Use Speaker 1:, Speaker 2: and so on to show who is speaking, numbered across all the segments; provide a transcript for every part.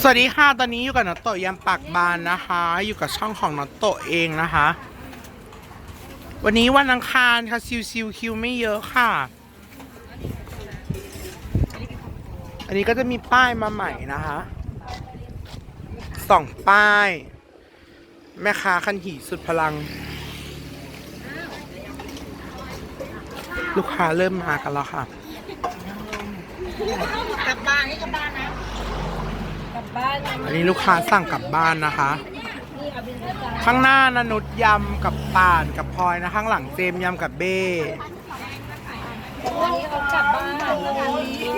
Speaker 1: สวัสดีค่ะ ตอนนี้อยู่กับนอตโตะยำปากบานนะคะ อยู่กับช่องของนอตโตะเองนะคะ วันนี้วันอังคารค่ะซิวซิวคิวไม่เยอะค่ะ อันนี้ก็จะมีป้ายมาใหม่นะคะสองป้าย แม่ค้าคันหีสุดพลัง ลูกค้าเริ่มมากันแล้วค่ะ
Speaker 2: กลับบ้านนี่กลับบ้านนะ บบ้านนะ
Speaker 1: อันนี้ลูกค้าสั่งกลับบ้านนะคะ
Speaker 2: นี่เอาบินกระจาย
Speaker 1: ข้างหน้านะนุชยำกับป่านกับพลอยนะข้างหลังเจมส์ยำกับเบ้
Speaker 2: วันนี้เขากลับบ้านวันนี้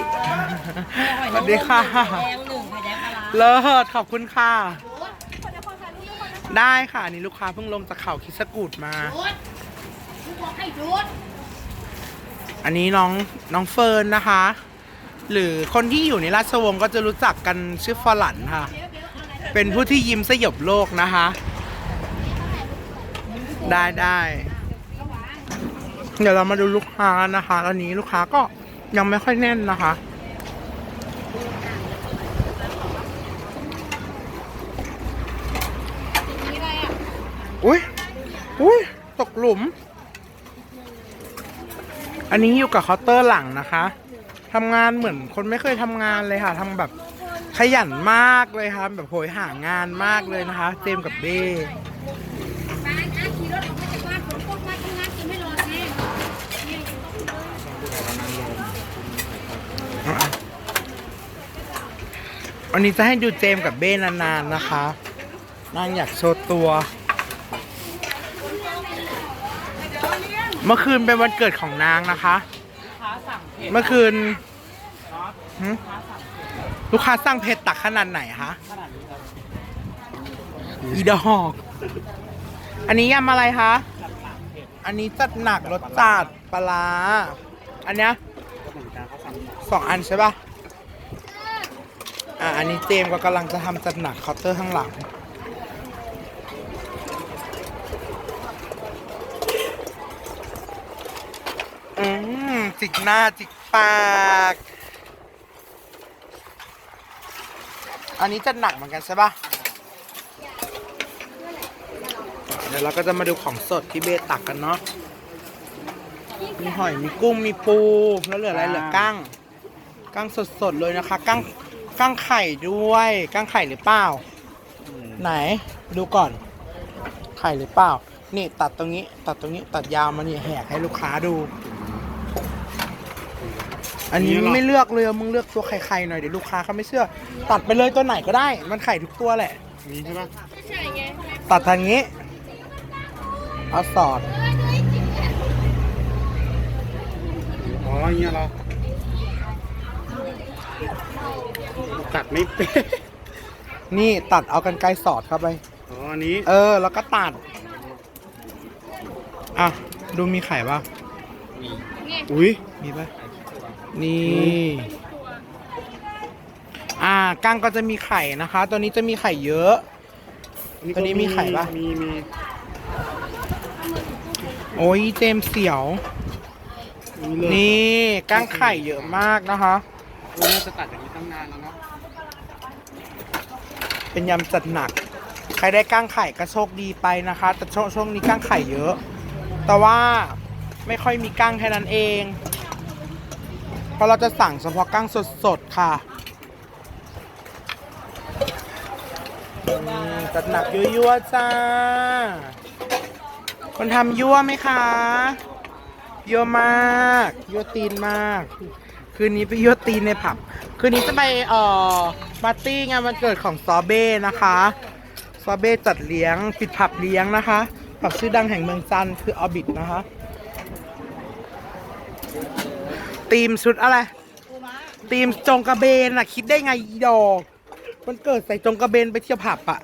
Speaker 1: สวัสดีค่ะ
Speaker 2: แดงหนึ่งไข่แดงปลาร้า
Speaker 1: เลิศขอบคุณค่ะ ได้ค่ะ อันนี้ลูกค้าเพิ่งลงจากเขาคิดสกูดมา อันนี้น้องน้องเฟิร์นนะคะ หรือคนที่อยู่ในราชวงศ์ก็จะรู้จักกันชื่อฟอลันค่ะ เป็นผู้ที่ยิ้มสยบโลกนะคะ ได้ได้เดี๋ยวเรามาดูลูกค้านะคะตอนนี้ลูกค้าก็ยังไม่ค่อยแน่นนะคะ อุ้ยอุ้ยตกหลุม อันนี้อยู่กับเคาน์เตอร์หลังนะคะ ทำงานเหมือนคนไม่เคยทำงานเลยค่ะทำแบบขยันมากเลยค่ะแบบโหยหางานมากเลยนะคะ เจมกับเบ้
Speaker 3: บ้านอาขี่รถออกมาจากบ้านฝนตกมาทำงานกินไม่รอแน่
Speaker 1: วันนี้จะให้ดูเจมกับเบ้นานๆนะคะ นางอยากโชว์ตัว เมื่อคืนเป็นวันเกิดของนางนะคะ เมื่อคืนหึลูกค้าสั่งเผ็ดตักขนาดไหนคะอีดอก อันนี้ยำอะไรคะอันนี้จัดหนักรสจัดปลาร้าอันเนี้ยสองอันใช่ปะอะ อันนี้เจมส์ก็กำลังจะทำจัดหนักเคาน์เตอร์ข้างหลัง อืม จิกหน้าจิกปาก อันนี้จะหนักเหมือนกันใช่ปะเดี๋ยวเราก็จะมาดูของสดที่เบตักกันเนาะ มีหอย มีกุ้ง มีปู แล้วเหลืออะไร เหลือกั้ง กั้งสดๆเลยนะคะ กั้ง กั้งไข่ด้วย กั้งไข่หรือเปล่า ไหน ดูก่อน ไข่หรือเปล่า นี่ตัดตรงนี้ ตัดตรงนี้ ตัดยาวมานี่แหกให้ลูกค้าดู อันนี้ไม่เลือกเลยมึงเลือกตัวไข่ๆหน่อยเดี๋ยวลูกค้าเขาไม่เชื่อ ตัดไปเลยตัวไหนก็ได้ มันไข่ทุกตัวแหละ
Speaker 4: นี้ใช่ปะ
Speaker 1: ตัดทางนี้เอาสอด
Speaker 4: อ๋ออย่างเงี้ยเหรอตัดไม่เป็น
Speaker 1: นี่ตัดเอากันไกรสอดเข้าไป
Speaker 4: อ๋ออันนี้
Speaker 1: เออ แล้วก็ตัด อะ ดูมีไข่ป่ะ
Speaker 4: อุ้ย
Speaker 1: มีป่ะ นี่อ่ากั้งก็จะมีไข่นะคะ ตัวนี้จะมีไข่เยอะ ตัวนี้มีไข่ปะ
Speaker 4: มีมี
Speaker 1: โอ้ยเจมส์เสียว
Speaker 4: มีเลย
Speaker 1: นี่กั้งไข่เยอะมากนะคะ
Speaker 4: วันนี้จะตัดอย่างนี้ตั้งนานแล้วเนาะ
Speaker 1: เป็นยำจัดหนัก ใครได้ก้างไข่ก็โชคดีไปนะคะ แต่ช่วงช่วงนี้ก้างไข่เยอะ แต่ว่าไม่ค่อยมีก้างแค่นั้นเองเพ ราะเราจะสั่งเฉพาะก้างสดๆ ค่ะอืมจัดหนักยั่วๆจ้า คนทำยั่วไหมคะยั่วมากยั่วตีนมาก คืนนี้ไปยั่วตีนในผับ คืนนี้จะไปเอ่อปาร์ตี้งานวันเกิดของซอเบ้นะคะซอเบ้จัดเลี้ยงปิดผับเลี้ยงนะคะผับชื่อดังแห่งเมืองจันทร์คือออบิทนะคะ ทีมชุดอะไรทีมจงกระเบนอะคิดได้ไงอีดอก มันเกิดใส่จงกระเบนไปเที่ยวผับอะ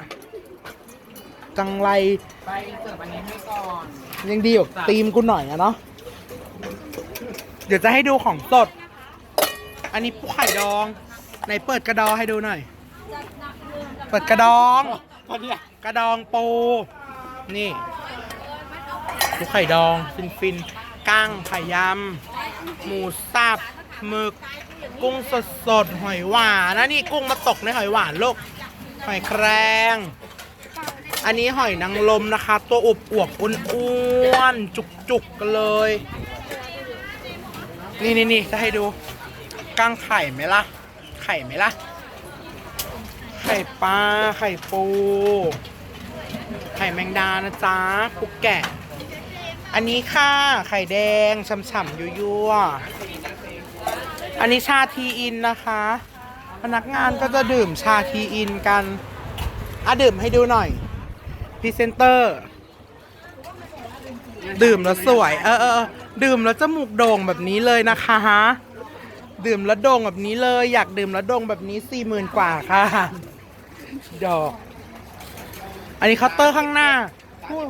Speaker 1: จังไร
Speaker 2: ไปเสิร์ฟอันนี้ให้ก่อน
Speaker 1: ยังดีกว่าทีมกูหน่อยอะเนาะเดี๋ยวจะให้ดูของสด อันนี้ปูไข่ดองไหนเปิดกระดองให้ดูหน่อย เปิดกระดอง
Speaker 4: ตอนเนี้ย
Speaker 1: กระดองปู นี่ปูไข่ดอง ฟินฟินๆกั้งไข่ยำ หมูสับหมึก กุ้งสดสดหอยหวานนะนี่กุ้งมาตกในหอยหวานลูกหอยแครงอันนี้หอยนางรมนะคะ ตัวอบอวบอ้วนๆจุกๆกันเลย นี่นี่นี่จะให้ดูกั้งไข่ไหมล่ะ ไข่ไหมล่ะ ไข่ปลาไข่ปู ไข่แมงดานะจ๊ะปุกแกะ อันนี้ค่ะไข่แดงฉ่ำๆยั่วๆอันนี้ชาทีอินนะคะ พนักงานก็จะดื่มชาทีอินกันอะดื่มให้ดูหน่อยพรีเซนเตอร์ ดื่มแล้วสวย เออเออเออดื่มแล้วจมูกโด่งแบบนี้เลยนะคะฮะดื่มแล้วโด่งแบบนี้เลย อยากดื่มแล้วโด่งแบบนี้สี่หมื่นกว่าค่ะ ดอก อันนี้เคาน์เตอร์ข้างหน้า ผู้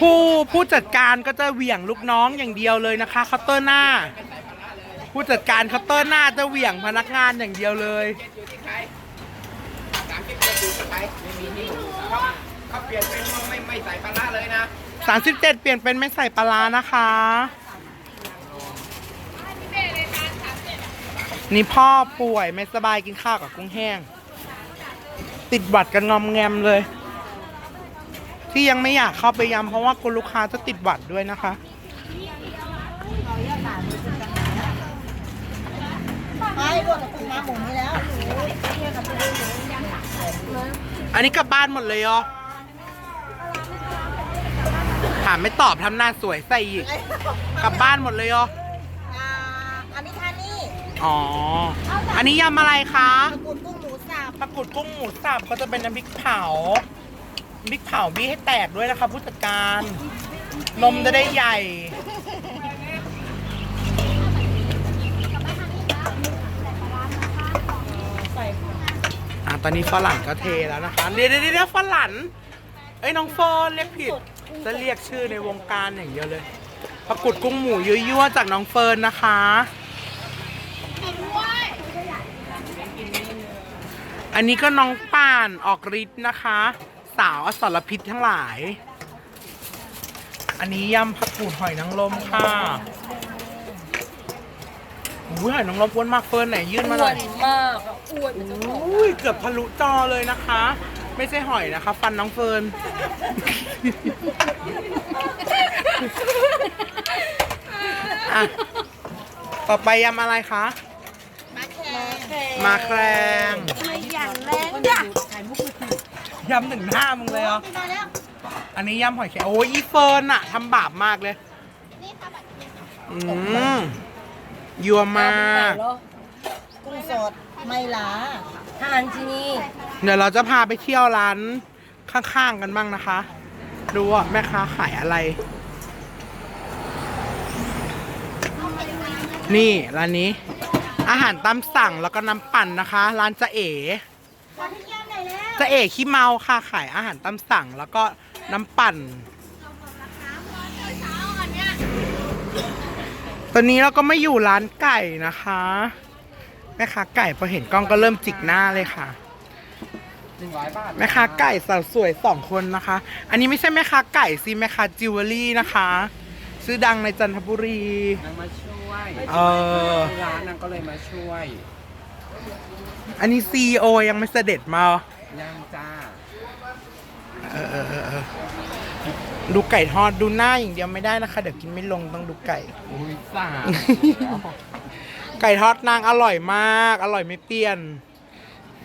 Speaker 1: ผู้ผู้จัดการก็จะเหวี่ยงลูกน้องอย่างเดียวเลยนะคะเคาน์เตอร์หน้า ผู้จัดการเคาน์เตอร์หน้าจะเหวี่ยงพนักงานอย่างเดียวเลย
Speaker 5: เขาเปลี่ยนเป็นไม่ไม่ใส่ปลาร้าเลยนะ
Speaker 1: 37เปลี่ยนเป็นไม่ใส่ปลาร้านะคะนี่พ่อป่วยไม่สบายกินข้าวกับกุ้งแห้ง ติดหวัดกันงอมแงมเลย ที่ยังไม่อยากเข้าไปยำเพราะว่าคุณลูกค้าจะติดหวัดด้วยนะคะ
Speaker 2: ไปรวมกับกุ้งม้าหมุนนี่แล้ว
Speaker 1: อันนี้กลับบ้านหมดเลยเหรอถามไม่ตอบทำหน้าสวยใส่อีกกลับบ้านหมดเลยเหรอ
Speaker 2: อ่าอันนี้ท่านี่
Speaker 1: อ๋อ อันนี้ยำอะไรคะ
Speaker 2: ตะกุนกุ้งหมูสับ
Speaker 1: ปลากุดกุ้งหมูสับก็จะเป็นน้ำพริกเผา พริกเผาบี้ให้แตกด้วยนะคะผู้จัดการ นมจะได้ใหญ่ อะตอนนี้ฝรั่งก็เทแล้วนะคะเดี๋ยวเดี๋ยวเดี๋ยวฝรั่งเอ้ยน้องเฟิร์นเรียกผิด จะเรียกชื่อในวงการอย่างเดียวเลยปลากุดกุ้งหมูยั่วๆจากน้องเฟิร์นนะคะ อันนี้ก็น้องป่านออกฤทธิ์นะคะ สาวอสรพิษทั้งหลาย อันนี้ยำผักกูดหอยนางรมค่ะอุ้ยหอยนางรมอ้วนมากเฟิร์นไหนยื่นมาหน่อย
Speaker 2: มากอ้วนเป็นเจ้าของ
Speaker 1: อุ้ยเกือบทะลุจอเลยนะคะ ไม่ใช่หอยนะคะ ฟันน้องเฟิร์น อะ ต่อไปยำอะไรคะ
Speaker 2: มาแคร์
Speaker 1: มาแครง
Speaker 2: ไม่อย่างแรงจ้ะ
Speaker 1: ยำถึงหน้ามึงเลยเหรอ
Speaker 2: มาแล้ว
Speaker 1: อันนี้ยำหอยแครงโอ้ยอีเฟิร์นอะทำบาปมากเลยอืมยัวมาก
Speaker 2: กุ้งสดไม่ล้าทานที่นี่
Speaker 1: เดี๋ยวเราจะพาไปเที่ยวร้านข้างๆกันบ้างนะคะ ดูว่าแม่ค้าขายอะไร นี่ร้านนี้ อาหารตามสั่งแล้วก็น้ำปั่นนะคะ ร้านจะเอ๋
Speaker 2: ขอที่ย่ำหน่อยแล้ว
Speaker 1: จะเอ๋ขี้เมาค่ะขายอาหารตามสั่งแล้วก็น้ำปั่น ตอนนี้เราก็ไม่อยู่ร้านไก่นะคะแม่ค้าไก่พอเห็นกล้องก็เริ่มจิกหน้าเลยค่ะ
Speaker 5: หนึ่งร้อยบาท
Speaker 1: แม่ค้าไก่สาวสวยสองคนนะคะ อันนี้ไม่ใช่แม่ค้าไก่สิแม่ค้าจิวเวลรี่นะคะชื่อดังในจันทบุรี
Speaker 5: นางมาช่วย
Speaker 1: เออ
Speaker 5: ร้านนางก็เลยมาช่วย
Speaker 1: อันนี้ซีโอยังไม่เสด็จมาเหรอ
Speaker 5: ย่างจ้า
Speaker 1: เออเออเออเออดูไก่ทอดดูหน้าอย่างเดียวไม่ได้นะคะ เดี๋ยวกินไม่ลงต้องดูไก่
Speaker 5: อุ้ยสาม
Speaker 1: ไก่ทอดนางอร่อยมาก อร่อยไม่เปลี่ยน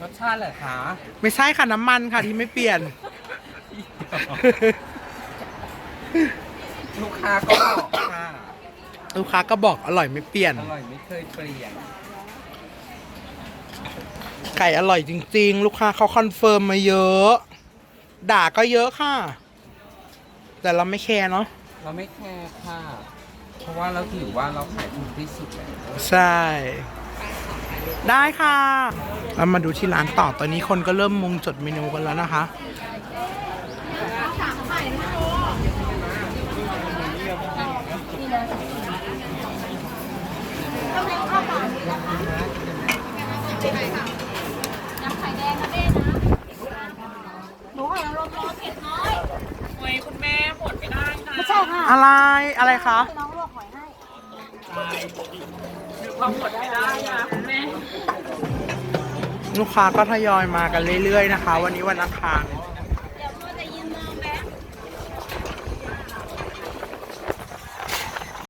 Speaker 5: รสชาติเหรอคะ
Speaker 1: ไม่ใช่ค่ะน้ำมันค่ะที่ไม่เปลี่ยน
Speaker 5: ลูกค้าก็บอกค่ะ
Speaker 1: ลูกค้าก็บอกอร่อยไม่เปลี่ยน
Speaker 5: อร่อยไม่เคยเปลี่ยน
Speaker 1: ไก่อร่อยจริง ๆ ลูกค้าเขาคอนเฟิร์มมาเยอะ ด่าก็เยอะค่ะ แต่เราไม่แคร์เนาะ
Speaker 5: เราไม่แคร์ค่ะ เพราะว่าเราถือว่าเราขายถูกที่สุดแล้ว
Speaker 1: ใช่ ได้ค่ะเรามาดูที่ร้านต่อตอนนี้คนก็เริ่มมุงจดเมนูกันแล้วนะคะ
Speaker 2: หนูหอยนาง รมร้อนเผ็ดน้อย
Speaker 3: ไม่ใช่ค่ะ
Speaker 1: อะไรอะไรคะ
Speaker 2: น้องลวกหอยให้
Speaker 3: ไลู
Speaker 1: กค้าก็ทยอยมากันเรื่อยๆนะคะ วันนี้วันอังคาร
Speaker 5: เ